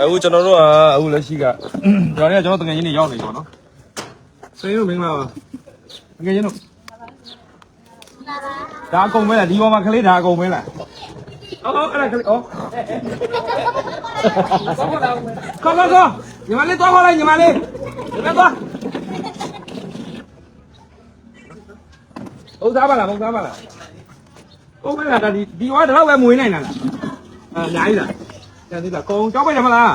အခုကျွန်တော်တို့ကအခုလက်ရှိကကျွန်တော်တွေကကျွန်တော်တကယ်ချင်းတွေရောက်နေကြောနော်ဆွေးတို့မင်္ဂလာပါတကယ်ချင်းတို့ဒါအကုန်မဲလားဒီပေါ်မှာကလေးဒါအကုန်မဲလားအော်အဲ့ဒါကလေးအော်ခေါ်ခေါ်ခေါ်ညီမလေးတော့ခေါ်လိုက်ညီမလေးဒီဘက်သွားဟုတ်သားပါလားဟုတ်သားပါလားဟုတ်မဲလားဒါဒီဒီဝါတော့ပဲမွေးနိုင်လားအာညာကြီးလား ကျန်သေးလားကုံကြောက်ပဲရမလား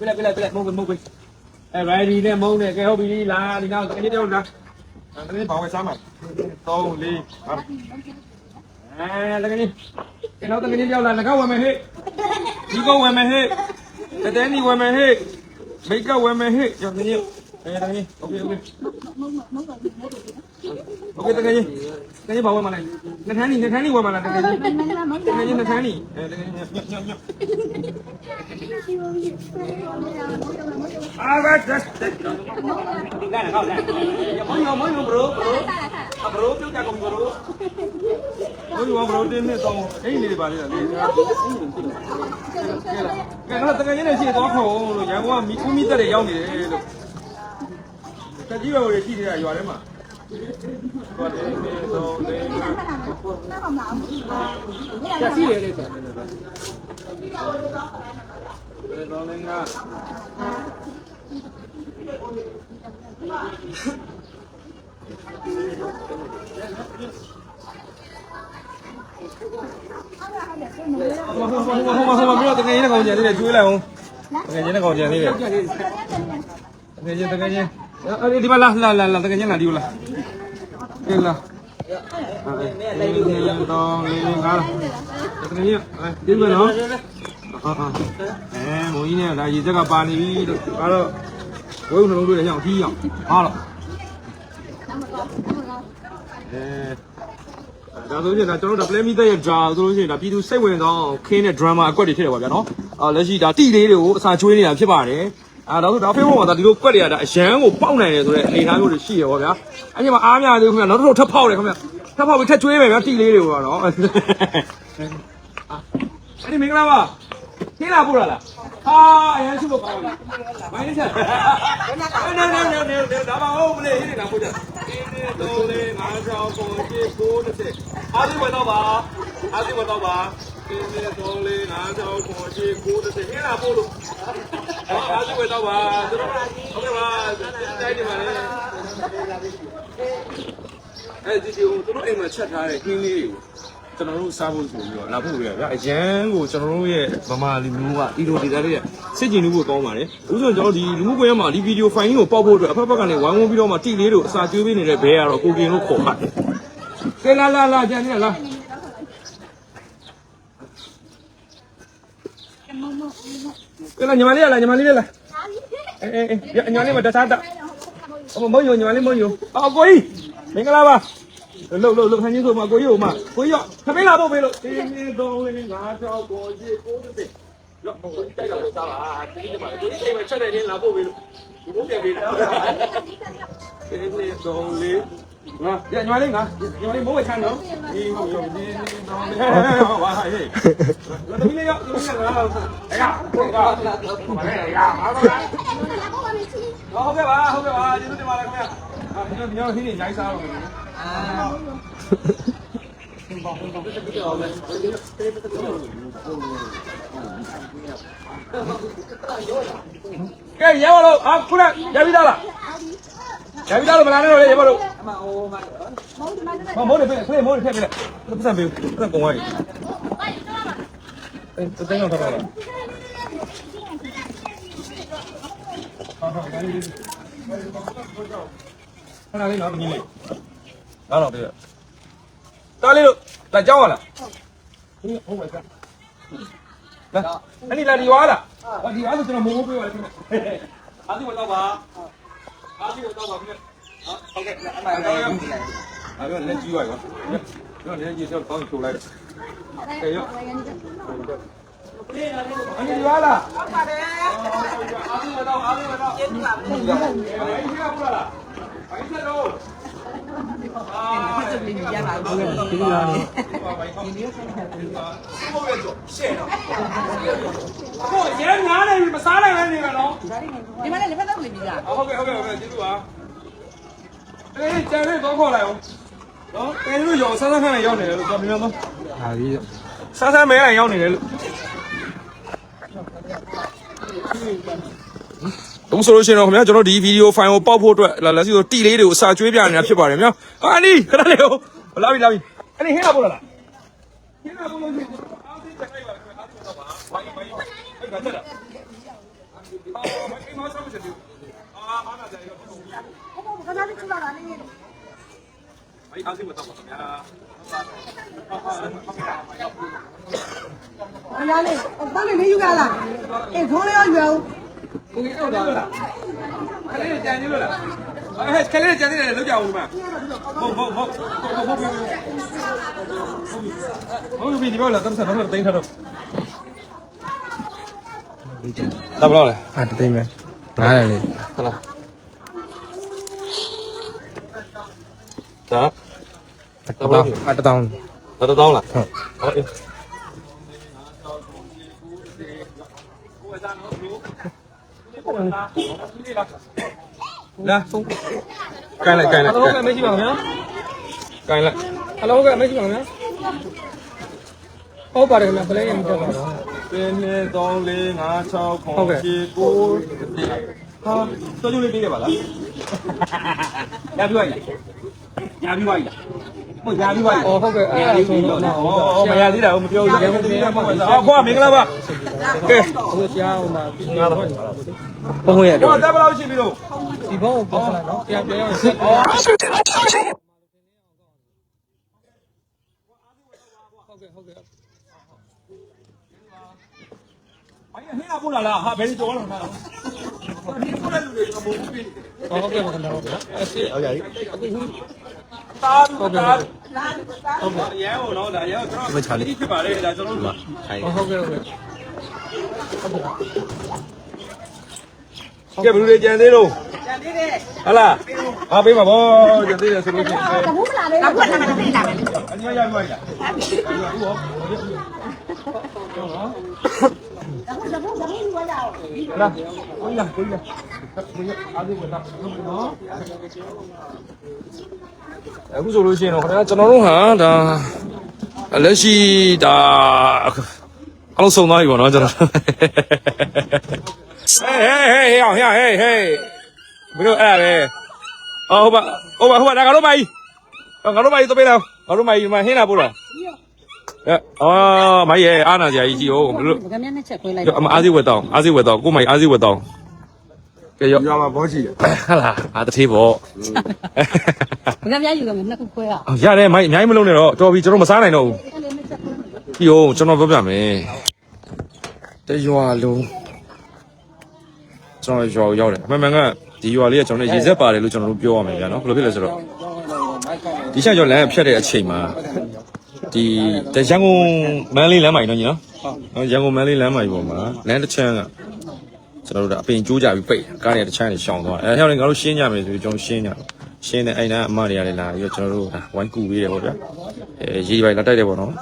ပြလိုက်ပြလိုက်ပြလိုက်မဟုတ်ဘူးမဟုတ်ဘူးအဲ ready နဲ့မုန်းနဲ့ကဲဟုတ်ပြီလားဒီနောက်တကယ်ကြီးတော့လားတကယ်ဘာဝဲစားမှာ3 4အဲတကယ်ကြီးကျွန်တော်တကယ်ကြီးကြောက် လာငကောက်ဝယ်မယ်ဟဲ့ဒီကောဝယ်မယ်ဟဲ့တတဲနီဝယ်မယ်ဟဲ့မိတ်ကဝယ်မယ်ဟဲ့ကျွန်တော်တကယ်အဲတကယ်ကြီးโอเคโอเคโอเคတကယ်ကြီးတကယ်ကြီးဘာဝယ်မလဲနှထမ်းနီနှထမ်းနီဝယ်မလားတကယ်ကြီးတကယ်ကြီးနှထမ်းနီအဲတကယ်ကြီးညညညအာဘတ်တက်တက်ဒီကနေ့ကောက်တယ်မွန်ရောမွန်ရော bro bro bro ပြုတ်ကြကုန် bro ဘယ်လိုဘရောတင်းနဲ့တော့အိမ်လေးတွေပါလေလေကဲတော့တကယ်ကြီးနဲ့ရှေ့သွားခေါ်လို့ရန်ကုန်ကမိဦးမိတက်တွေရောက်နေတယ်လို့တကြီးရွယ်တွေရှိနေတာရွာထဲမှာ ဟုတ်တယ်တော့လေကျစီရဲလေတော့တော့လည်းငါဟိုဟိုဟိုဟိုဟိုဟိုမြို့တကယ်ကြီးနဲ့ကောင်ကြံသေးတယ်ကျွေးလိုက် အောင်တကယ်ကြီးနဲ့ကောင်ကြံသေးတယ်တကယ်ကြီးတကယ်ကြီးအဲ့ဒီမှာလာလာလာတကယ်ကြီးလာဒီလာအေးလာအဲ့ဒီတော့လေးငါတကယ်ကြီးဒီမနော်အာအာအဲမိုးကြီးနဲ့ဒါရေချက်ကပါနေပြီလို့ဒါတော့ဝိုးနှလုံးတွေလည်းရောက်ကြီးရောက်ဟာတော့အဲဒါဆိုရင်ဒါကျွန်တော်တို့ play me တဲ့ရဲ့ draw ဆိုလို့ရှိရင်ဒါပြည်သူစိတ်ဝင်တော့ခင်းတဲ့ drama အကွက်တွေဖြစ်တယ်ပါဗျာနော်အာလက်ရှိဒါတိလေးတွေကိုအစာကျွေးနေတာဖြစ်ပါတယ် အာဒါဆိုဒါ Facebook မှာဒါဒီလိုကွက်တွေကဒါအရန်ကိုပေါက်နိုင်တယ်ဆိုတဲ့အနေအထားမျိုးတွေရှိရပါဗျာအဲ့ဒီမှာအားများသေးဘူးခင်ဗျာနောက်တစ်ထုပ်ထပ်ဖောက်တယ်ခင်ဗျာထပ်ဖောက်ပြီးထပ်ကျွေးမယ်ဗျာတိလေးတွေကိုတော့အဲ့ဒီမင်္ဂလာပါခင်းလာပို့လာလားဟာအရန်ရှိဖို့ကောင်းတယ်မိုင်းချက်နေနေနေနေနေဒါပါဦးမလေးရေးနေတာပို့ကြတင်းနေတော့လေငါးချောင်းပေါ်ကြည့်ကိုတစ်ချက်အားဒီဝင်တော့ပါအားဒီဝင်တော့ပါတ င်းနေတော့လေငါးချောင်းပေါ်ကြည့်ကိုတစ်ချက်ဟင်းလာပို့လို့အားဒီဝင်တော့ပါကျွန်တော်ဟုတ်ကဲ့ပါတိုက်နေပါလေအဲဒီဒီကိုတို့အိမ်မှာချက်ထားတဲ့ခင်းလေးတွေကိုကျွန်တော်တို့စားဖို့ဆိုပြီးတော့လာဖို့ရဗျာအရန်ကိုကျွန်တော်တို့ရဲ့ဗမာလူမျိုးကဤလိုဒေတာတွေစစ်ကျင်လူဖို့ကောင်းပါတယ်ဥဆိုကျွန်တော်ဒီလူမှုကွန်ရက်မှာဒီဗီဒီယိုဖိုင်ကိုပေါက်ဖို့အတွက်အဖက်ဖက်ကနေဝိုင်းဝန်းပြီးတော့မှတိလေးတို့အစာကျွေးပေးနေတဲ့ဘဲကတော့ကိုကင်လို့ခေါ်ပါတယ်ကဲလာလာလာကြံနေလား ကဲလာညီမလေးလာညီမလေးလာအေးအေးအေးညီမလေးမတသားတာအမမယုံညီမလေးမယုံအော်ကိုကြီးမင်္ဂလာပါလှုပ်လှုပ်လှုပ်ခန်းကြီးဆိုမှာကိုကြီးဟိုမှာကိုကြီးခမင်းလာဖို့ပေးလို့တင်းတင်းသုံးလေးငါးချောက်ကိုကြီးကိုတစ်ရောဟိုတိုက်တော့စားပါဒီမှာဒီအိမ်မှာချက်တယ်လာဖို့ပေးလို့ဒီဘုံပြန်ပေးတာတင်းတင်းသုံးလေး ငါညညီမလေးငါညီမလေးမိုးဝချမ်းနော်ဒီဟိုရောဒီသုံးလေးဟာဟေးလာတမီးလေးရောဒီကငါအေးရဟိုကအေးရအားတော့ဟုတ်ကဲ့ပါဟုတ်ကဲ့ပါကျေးဇူးတင်ပါတယ်ခင်ဗျာအာဒီတော့ဒီတော့ဟင်းနေရိုက်စားတော့မယ်ကဲရပါလို့အခုနရပြီသားလား ရပြီသားလို့မလာနဲ့တော့လေရပါလို့အမအိုးမမိုးတယ်ပြေးမိုးတယ်ဖက်ပြေးလိုက်ပတ်စံပြေးပတ်စံကုန်သွားပြီအဲတတင်းအောင်ထားပါလားဟာဟာဒါလေးခဏလေးနော်ဒီလေးနားတော့ပြေးတားလေးလို့လာကြောင်းရလားဟုတ်ဟုတ်ပါကလာအဲ့ဒီလာဒီဝါလားဟာဒီဝါဆိုကျွန်တော်မိုးမိုးပြေးပါလေခင်ဗျအားဒီဝင်တော့ပါ အားဒီဝင်တော့ပါခင်ဗျဟုတ်ကဲ့အမှန်တော့အဲ့တော့လက်ကြီးပါရောတော့လက်ကြီးဆိုတော့ကောင်းချိုးလိုက်ကဲရောအဲ့ဒီဝါလားဟုတ်ပါတယ်အားဒီဝင်တော့အားဒီဝင်တော့ကျေးဇူးပါဘုရားအဲ့ဒီကဘုရားလားအဲ့ဒီတော့အ ခုကျလေးပြပါဘူးဒီလိုလားဒီလိုဆက်နေတယ်ကိုရဲညားနေပြီမစားနိုင်လည်းနေပါတော့ဒီမှာလည်းလက်ဖက်တော့လေးပြတာဟုတ်ကဲ့ဟုတ်ကဲ့ဟုတ်ကဲ့ကျေးဇူးပါအေးကျန်လေးတော့ခေါ်လိုက်အောင်နော်တဲလို့ရောဆန်းဆန်းခန့်ရောက်နေတယ်လို့ပြောပြတော့ဟာကြီးဆန်းဆန်းမဲလိုက်ရောက်နေတယ်လို့တုံးဆိုလို့ရှိရင်တော့ခင်ဗျာကျွန်တော်ဒီဗီဒီယိုဖိုင်ကိုပေါက်ဖို့အတွက်လာလက်စီဆိုတီလေးတွေကိုအစာကျွေးပြနေတာဖြစ်ပါတယ်ခင်ဗျာဟာအနီခဏလေးဟုတ် လာပြီလာပြီအနီဟင်းလာပို့လာလားဟင်းလာပို့လို့ရှိရင်အားသိတက်လိုက်ပါခင်ဗျာအားသိတော့ပါဝိုင်းဝိုင်းအဲ့ဒါတက်တာအာမင်းမဆောက်ချက်ဒီအာအားနာကြရတော့ဟုတ်ကဲ့ခဏလေးချလာတာနေအဲ့အားသိတော့ပါခင်ဗျာအလားလေးဘာလဲနေယူကြလားအေးခေါင်းလေးရောယူအောင်ကိုကြီးတော့လားခလေးကြံနေလို့လား အဲခလေးကြံနေတယ်လောက်ကြအောင်မှာဟုတ်ဟုတ်ဟုတ်ဟုတ်ဟုတ်ဟုတ်ပြီဒီဘောလာတမ်းစားတော့တင်းထားတော့တဘလောက်လဲဟာတသိမ်းမယ်နားရလေဟုတ်လားဒါတတောင်းအတတောင်းတော့တောင်းလားဟုတ်ဟုတ်လာ ကိုင်းလိုက်ကိုင်းလိုက်ဟုတ်ကဲ့မရှိပါဘူးဗျာကိုင်းလိုက်ဟယ်လိုဟုတ်ကဲ့မရှိပါဘူးဗျာဟုတ်ပါတယ်ခင်ဗျာပလဲရမတက်ပါတော့ပြင်းနေ3 4 5 6ဟုတ်ကဲ့9 10 9ဟာတော်ကြိုးလေးပေးရပါလားရပြီးပါလားရပြီးပါလားဟုတ်ရပြီးပါအော်ဟုတ်ကဲ့အဲ့ဒါဆိုတော့နော်ဩမရသေးတာမပြောဘူးရမသေးတာပေါ့အော်ခွာမင်္ဂလာပါကဲဟိုကြားအောင်ပါပြီးတော့ဘုံရတော့တော့တက်ဘလောက်ရှိပြီလို့ ဒီဘုံကိုပြောလိုက်နော်ပြန်ပြန်ရအောင်ဆက်အော်ဟုတ်ကဲ့ဟုတ်ကဲ့ဘာဟင်းလာပို့လာလားဟာဘယ်လိုကြောလာလားဒီပို့တဲ့လူတွေတော့ဘုံပြီးဟုတ်ကဲ့ပါခင်ဗျာဟုတ်ကဲ့အဲ့ဒီဟုတ်ရည်အခုတာဟုတ်ကဲ့ဟုတ်ကဲ့ရဲဟိုတော့ဒါရဲကျွန်တော်ဖြစ်ပါလေဒါကျွန်တော်တို့ဟုတ်ကဲ့ဟုတ်ကဲ့ကဲဘယ်လိုလဲကြံသေးလို့ ကြံသေးတယ်ဟလာအားပေးပါဗောကြံသေးတယ်ဆိုလို့ရှိရင်တဘူးမလားလေးအခုကလည်းမသိတာပဲအညာရပါ့လားတဘူးတဘူးတဘူးယူရအောင်လာကိုကြီးလာကိုကြီးလာကိုကြီးအားသေးကတော့နော်အခုဆိုလို့ရှိရင်တော့ခင်ဗျာကျွန်တော်တို့ဟာဒါလက်ရှိဒါအလုံးစုံသွားပြီပေါ့နော်ကျွန်တော်ဟေးဟေးဟေးဟေးဟေး ဟေးဟေးဘယ်လိုအဲ့လဲအော်ဟုတ်ပါဟုတ်ပါဟုတ်ပါဒါကတော့မိုင်းငါတို့မိုင်းတော့ပေးတော့ငါတို့မိုင်းမဟင်းလာပို့တော့အဲအော်မိုင်းရဲ့အားနာစရာကြီးကြီးဟုတ်ဘယ်လိုငါမျက်နှာချက်ခွေးလိုက်အမအားစီဝတ်တောင်းအားစီဝတ်တောင်းကိုမိုင်အားစီဝတ်တောင်းကဲရောရွာမှာဘောချီတယ်ဟာလာအားတသေးပေါ့ငါမျက်ယူကနှစ်ခုခွေးอ่ะရတယ်မိုင်အများကြီးမလုံးနဲ့တော့တော်ပြီကျွန်တော်မစားနိုင်တော့ဘူးပြီးအောင်ကျွန်တော်ပြောပြမယ်တရွာလုံးကျွန်တော်ရွာကိုရောက်တယ်အမှန်မှန်က ဒီရွာလေးကကျွန်တော်ရေစက်ပါတယ်လို့ကျွန်တော်တို့ပြောရမယ်ဗျာနော်ဘယ်လိုဖြစ်လဲဆိုတော့ဒီချက်ကျော်လမ်းဖြတ်တဲ့အချိန်မှာဒီတရန်ကုန်မန်းလေးလမ်းမိုင်နော်ညီနော်ဟုတ်ရန်ကုန်မန်းလေးလမ်းမိုင်ပေါ်မှာလမ်းတစ်ချမ်းကကျွန်တော်တို့ကအပင်ကျိုးကြပြီးပိတ်ကားတွေတခြားတွေရှောင်သွားတယ်အဲဟောင်းလည်းငါတို့ရှင်းကြမယ်ဆိုပြီးကျွန်တော်ရှင်းကြတယ်ရှင်းတဲ့အိမ်သားအမတွေကလည်းလာပြီးတော့ကျွန်တော်တို့ဝိုင်းကူပေးတယ်ပေါ့ဗျာအဲရေးပိုင်လာတိုက်တယ်ပေါ့နော်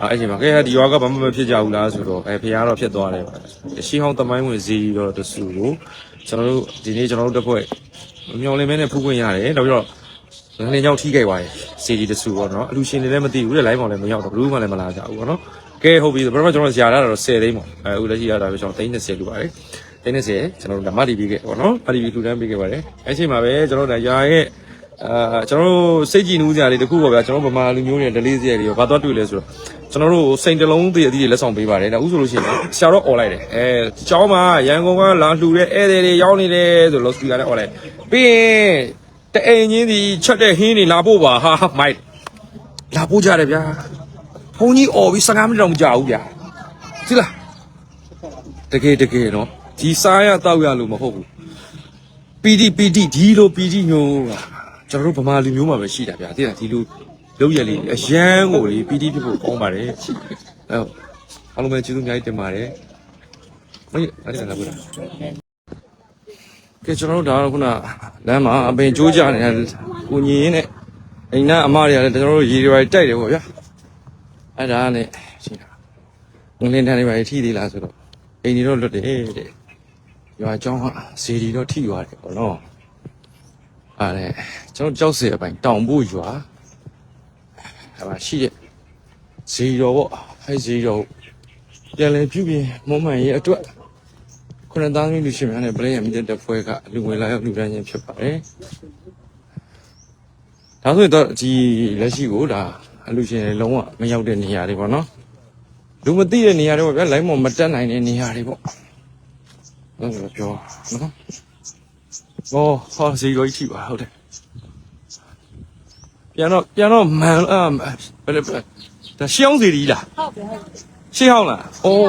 အဲအဲ့ချိန်မှာကဲဒီရွာကဘာမှမဖြစ်ကြဘူးလားဆိုတော့အဲဖះတော့ဖြစ်သွားတယ်ရှင်းဟောင်းတမိုင်းဝင်စီတော့တဆူကို ကျွန်တော်တို့ဒီနေ့ကျွန်တော်တို့တစ်ဖွဲ့မျောလင်းမဲနဲ့ဖူးခွင့်ရတယ်နောက်ပြီးတော့ငလင်းကြောင့်ထိခဲ့ပါတယ်စီဒီတဆူပေါ့နော်အလူရှင်တွေလည်းမသိဘူးတဲ့ live ပေါ်လည်းမရောက်တော့ဘူးမှလည်းမလာကြဘူးပေါ့နော်ကဲဟုတ်ပြီပထမကျွန်တော်ဇာရတာတော့10သိန်းပေါ့အဲဦးလက်ရှိရတာပဲကျွန်တော်30လူပါတယ်တင်းနေစေကျွန်တော်တို့ဓမ္မတီးပြီးခဲ့ပေါ့နော်မတီးပြီးထူတန်းပြီးခဲ့ပါတယ်အဲ့ချိန်မှာပဲကျွန်တော်တို့ဒါရာရဲ့ အာကျွန်တော်တို့စိတ်ကြည်နူးစရာလေးတခုပေါ့ဗျာကျွန်တော်ဗမာလူမျိုးတွေဒလေးစရာတွေရောဘာသွားတွေ့လဲဆိုတော့ကျွန်တော်တို့စိန်တလုံးတည်အသီးတွေလက်ဆောင်ပေးပါတယ်ဒါဥဆိုလို့ရှိရင်ဆရာတော့អော်လိုက်တယ်အဲကျောင်းမှာရန်ကုန်ကလာလှူတဲ့ဧည့်သည်တွေရောက်နေတယ်ဆိုလို့စပီကာနဲ့អော်လိုက်ပြီးရင်တအိမ်ချင်းဒီချက်တဲ့ဟင်းတွေလာဖို့ပါဟာမိုက်လာဖို့ကြတယ်ဗျာဘုန်းကြီးអော်ပြီး15မိနစ်တော့မကြာဘူးဗျာသိလား တကယ်တကယ်နော်ဒီစားရတောက်ရလို့မဟုတ်ဘူးပီတိပီတိဒီလိုပီတိမျိုးက ကျွန်တော်တို့ဗမာလူမျိုးမှာပဲရှိတာဗျာသိလားဒီလိုလုံးရလေးအရန်ကိုလေပီတိဖြစ်ဖို့ကောင်းပါတယ်အဲအားလုံးပဲကျေးဇူးအများကြီးတင်ပါတယ်မင်းအဲ့ဒါလည်းဘူးလားကဲကျွန်တော်တို့ဒါတော့ခုနလမ်းမှာအပင်ကျိုးကြနေတဲ့ကိုညီရင်းနဲ့အိမ်နာအမတွေကလည်းကျွန်တော်တို့ရေတွေတိုက်တယ်ပေါ့ဗျာအဲ့ဒါနဲ့ရှင်းတာငလင်းတန်းတွေပါထိသေးလားဆိုတော့အိမ်တွေတော့လွတ်တယ်တဲ့ရွာကျောင်းကစီဒီတော့ထိသွားတယ်ပေါ့နော်အဲ့ဒါ ကျွန်တော်ကြောက်စရာအပိုင်းတောင်ဖို့ရွာအဲ့မှာရှိတဲ့ဇီရောပေါ့အဲ့ဇီရောပြန်လည်ပြုပြင်မုံမှန်ရဲ့အတွက်ခုနသားသမီးလူရှင်များနဲ့ပလဲရမိတဲ့ပွဲကလူငွေလာရောက်လူတန်းချင်းဖြစ်ပါတယ်။ဒါဆိုရင်တော့ဒီလက်ရှိကိုဒါအလူရှင်တွေလုံးဝမရောက်တဲ့နေရာတွေပေါ့နော်။လူမသိတဲ့နေရာတွေပေါ့ဗျာလိုင်းမော်မတက်နိုင်တဲ့နေရာတွေပေါ့။အဲ့ဒါပြောနော်။ဘောဟောစီကိုကြည့်ပါဟုတ်တယ်။ ပြန်တော့ပြန်တော့မန်အာဘယ်လိုပဲဒါရှေးအောင်စီရီလားဟုတ်တယ်ဟုတ်တယ်ရှေးအောင်လား။အိုး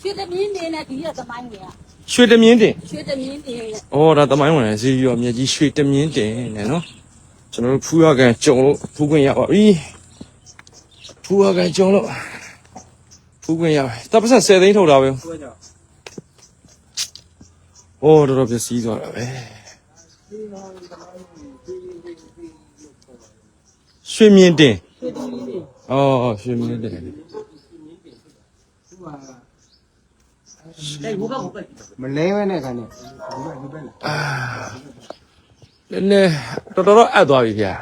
ရွှေသမင်းနေနဲ့ဒီရသမိုင်းတွေကရွှေတမြင်းတင်ရွှေသမင်းနေနဲ့။အော်ဒါတမိုင်းဝင်စီရောမြကြီးရွှေတမြင်းတင်နဲ့နော်။ကျွန်တော်တို့ဖူးရကန်ကြုံလို့ဖူးခွင့်ရပါပြီ။ဖူးရကန်ကြုံလို့ဖူးခွင့်ရပါ။တပတ်ဆက်10သိန်းထုတ်တာပဲ။အော်တော်တော်ပြည့်စည်သွားတာပဲ။ ရွှေမြင်းတင်ရွှေသမင်းတွေ။အော်ရွှေမြင်းတင်မလဲဝဲနဲ့ခါနဲ့ဒီဘက်ဒီဘက်လားအာနည်းနည်းတော်တော်တော့အပ်သွားပြီဗျာ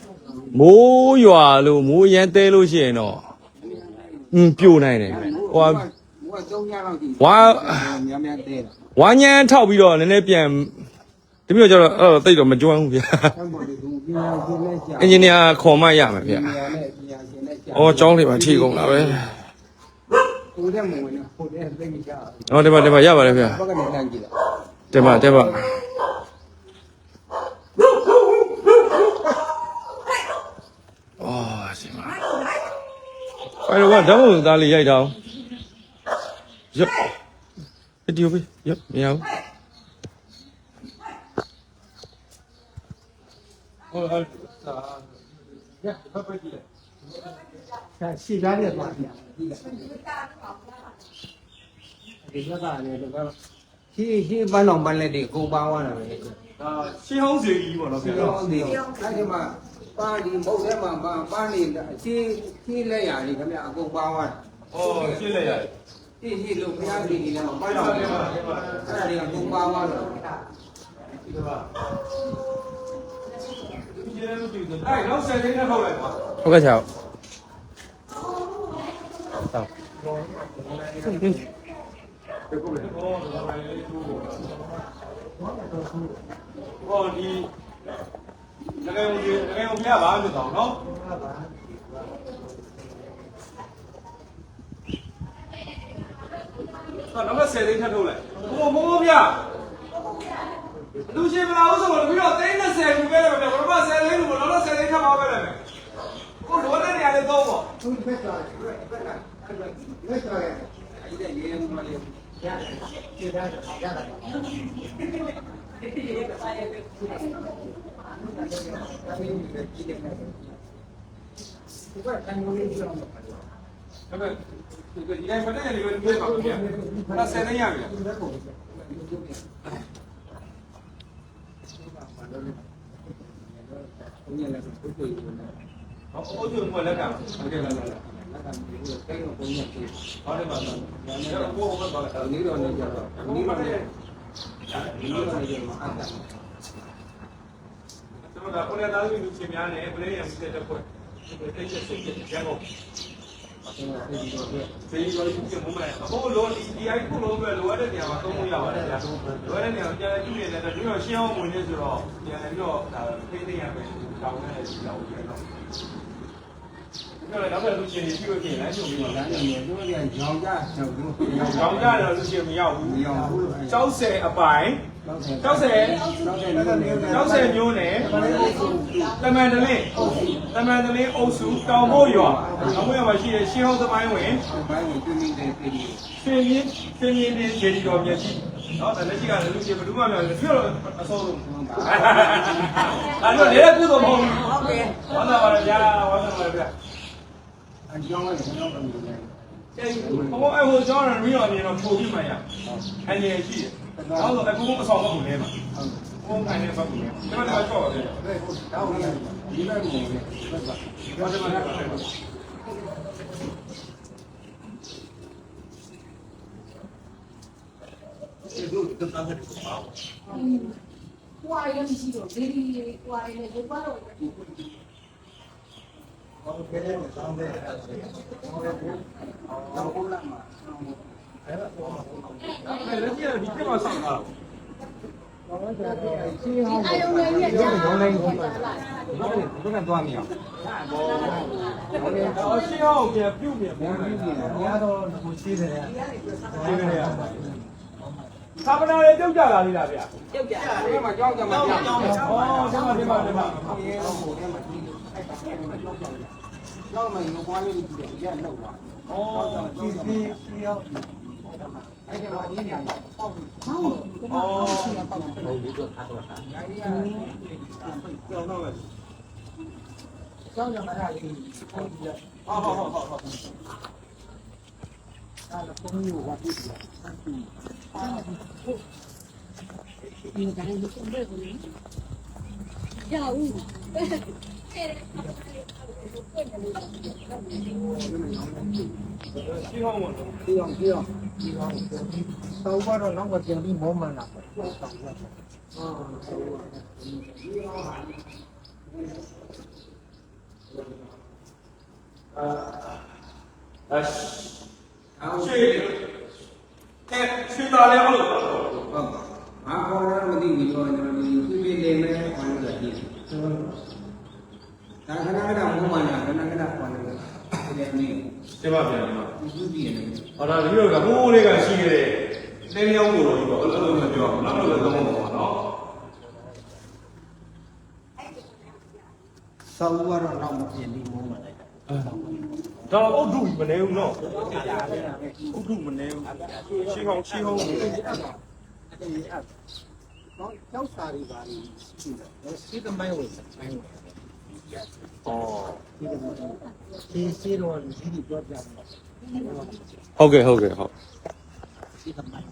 ။မိုးရွာလို့မိုးရမ်းတဲလို့ရှိရင်တော့อืมပြိုနိုင်တယ်။ဟိုဟာဘုက3ညလောက်ကြည့်ဝါများများတဲတာဝါညမ်းထောက်ပြီးတော့နည်းနည်းပြန်ဒီမျိုးကျတော့အဲ့တော့တိတ်တော့မကြွမ်းဘူးဗျာဆမ်ပေါ်ဒီသူပ ညာရှင်နဲ့ကြာအင်ဂျင်နီယာခေါ်မှရမယ်ဗျာပညာနဲ့ပညာရှင်နဲ့ကြာ။အော်ကျောင်းလေးပါထိကုန်တာပဲဟိုတဲ့မဝင်နဲ့ဟိုတဲ့သိမကြ။ဟောဒီမှာဒီမှာရပါတယ်ဗျာဘက်ကနေလမ်းကြည့်တာ။ဒီမှာဒီမှာအော်ဒီမှာအဲ့တော့ဓာတ်ပုံသားလေးရိုက်တော့ရုပ်ဗီဒီယိုပဲရုပ်မရဘူးဟောအဲ့ဒါရဖတ်ပြကြည့်လိုက် ဆာ ရှိကားနဲ့သွားပြဒီကဒီကကလည်းတော့ရှိရှိပန်းတော်ပန်းလက်တွေကုန်ပါသွားတာပဲဒါရှင်းဟောင်းစီကြီးပေါ့နော်ဒီဗျာတော့ဒီအဲ့ဒီမှာပါဒီမုတ်ထဲမှာပါပါနေရှင်းရှင်းလက်ရာတွေခင်ဗျအကုန်ပါသွားတာ။အော်ရှင်းလိုက်ရတယ်ရှင်းရှင်းလို့ဘုရားဒီဒီလည်းမပိုင်းတော့ဘူးအဲ့ဒါတွေကကုန်ပါသွားတော့။အဲ့နောက်ဆက်လေးနဲ့ထောက်လိုက်ပါဟုတ်ကဲ့ ချောက်ဟောဒီငကယ်ဝင်ငကယ်ဝင်ပြပါလို့တော့နော်တော့နောက်က10သိန်းထပ်ထုတ်လိုက်ဘုံဘုံဘုံပြလူရှင်မလာဘူးဆိုတော့ပြီးတော့သိန်း30လူပဲလေဗျာဘယ်မှာ10သိန်းလူမလို့တော့10သိန်းထပ်ပါပဲလေကိုလိုတဲ့နေရာလေးသုံးပေါ့သူဖက်သွားတယ်ဖက်တာ ဖက်သွားတယ်အဲ့ဒါရေမလေးရတယ်ခြေသားရတယ်ဒီကတန်ကိုလေးပြောင်းဒါပေမဲ့ဒီတိုင်းဖတ်တဲ့နေရာလေးပဲပါဗျာအဲ့10သိန်းရပြီဘုရားလည်းဘုရားကိုဟောအိုးကျုံကလက်ကဟုတ်ကဲ့လားလက်ကပြီးတော့တိုင်းကိုဘုရားပြေဟောတယ်ပါတော့ဒါကိုဘုံဘုံပါလာနေတော့နေ ကြတော့နေတော့နေနေတော့နေမှာအတာကျွန်တော်ကကိုယ်နဲ့သားသမီးလူချင်းများနဲ့ပလေးရမှုတဲ့ပွဲတိတ်ချက်စိတ်ချက်ရန်ကုန်ကျွန်တော်ပြည်တော်ပြဖေးရောယူချင်းမမဲအခုလောဒီဒီအိုက်ခုလုံးပဲလိုအပ်တဲ့နေရာမှာသုံးလို့ရပါတယ်ဗျာလိုအပ်တဲ့နေရာကျန်တဲ့ပြည်နေတဲ့ဒီတော့ရှင်းအောင်ဝင်နေဆိုတော့ပြန်ပြီးတော့ဒါဖေးသိရမယ်တောင်းနေတဲ့စီလောက်ပြန်တော့ဒီ တော့နောက်ပဲလူချင်းကြီးပြီးတော့ပြင်လမ်းချုပ်ပြီးတော့လမ်းနေတို့ပြန်ကြောင်ကြဆောက်လို့ကြောင်းကြတော့လူချင်းမရောက်ဘူးကျောက်ဆယ်အပိုင်တော့ကျောက်ဆယ်တော့တယ်တော့နေကျောက်ဆယ်မျိုးနဲ့တမန်တလင်းတမန်တလင်းအုပ်စုတောင်ဖို့ရွာတောင်ဖို့ရွာမှာရှိတဲ့ရှင်းအောင်သမိုင်းဝင်ဘိုင်းကိုပြင်းပြင်းတဲ့ပြည်ရှင်ရင်ရှင်ရင်ဒီဂျေဒီတော်မြတ်ကြီးနော်ဒါလည်းရှိကလည်းလူချင်းဘယ်သူမှမပြောဘူးဖြစ်တော့အစိုးလို့အဲ့တော့လည်းကုသိုလ်မဟုတ်ဘူးဟုတ်ကဲ့ဝမ်းသာပါဗျာဝမ်းသာပါဗျာ အကြောင်းလည်းကြောင်းအမြင်နဲ့ကျေးဇူးဘုံအဟိုကြောင်းရမီးတော်မြင်တော့ပုံပြမှရအနေရှိတယ်ဒါဆိုအကုန်အဆောင်တော့ဘူးလဲမှာဘုံခိုင်နေပါဘူးလဲကျွန်တော်လည်းကြောက်ပါတယ်ဒါကိုတောင်းနေဒီမဲ့မုံလေးဆက်ပါဘာမှမရဘူးဒီလိုတော့ဘာမှမဖြစ်ပါဘူး။ဟိုအရင်ရှိတော့ဒီဟိုအရင်ရုပ်ပါတော့ 我们天天上那，老困难嘛。哎，人家比地方上啊。我们家这边，幸好。现在有人去。你那里，你那里多米啊？哦，幸好有，有米，有米。你那都不吃的呀？吃的呀。他们那里丢渣了，你那边？丢渣啊。那嘛，丢的嘛，丢的嘛。哦，丢的嘛，丢的嘛。要问有关的原件的话，哦，要问。 ရှိအောင်ပါရှိအောင်ရှိအောင်ဒီကောင်တော့ကတော့နောက်ကပြန်ပြီးမောမှန်တာပေါ့တောင်းရပါအော်ဟုတ်ပါဘူးဒီအောင်ဟာအာအရှိကဲရှိတာလည်းဟုတ်ဟုတ်ပါဘာခေါ်ရမသိဘူးကျွန်တော်ဒီသူ့လေးလေးနဲ့ဟောလို့ရတယ် ဒါခဏခဏဘုံမှန်တာခဏခဏခေါ်လို့ရတယ်ဒီနေ့ရှင်းပါဗျာဒီမှာသူပြနေတယ်ဟောဒါဒီလိုကဘိုးလေးကရှိခဲ့တဲ့တင်းမြောင်းကိုတော့ဒီပေါ့အဲ့လိုမပြောဘူးနောက်တော့လည်းသုံးမှာပါနော်စောက်ကတော့တော့မပြင်ပြီးဘုံမှန်လိုက်ဒါတော့အုတ်ထုကြီးမနေဘူးနော်အုတ်ထုမနေဘူးရှင်းအောင်ရှင်းအောင်တော့ကျောက်စာတွေပါလိရှိတယ်စီကမိုင်းဝင်ဆိုင်ဝင် အော်စီကမိုင်းစီစီတော့ဒီဒီပြောပြတယ်ဟုတ်ကဲ့ဟုတ်ကဲ့ဟုတ်စီကမိုင်း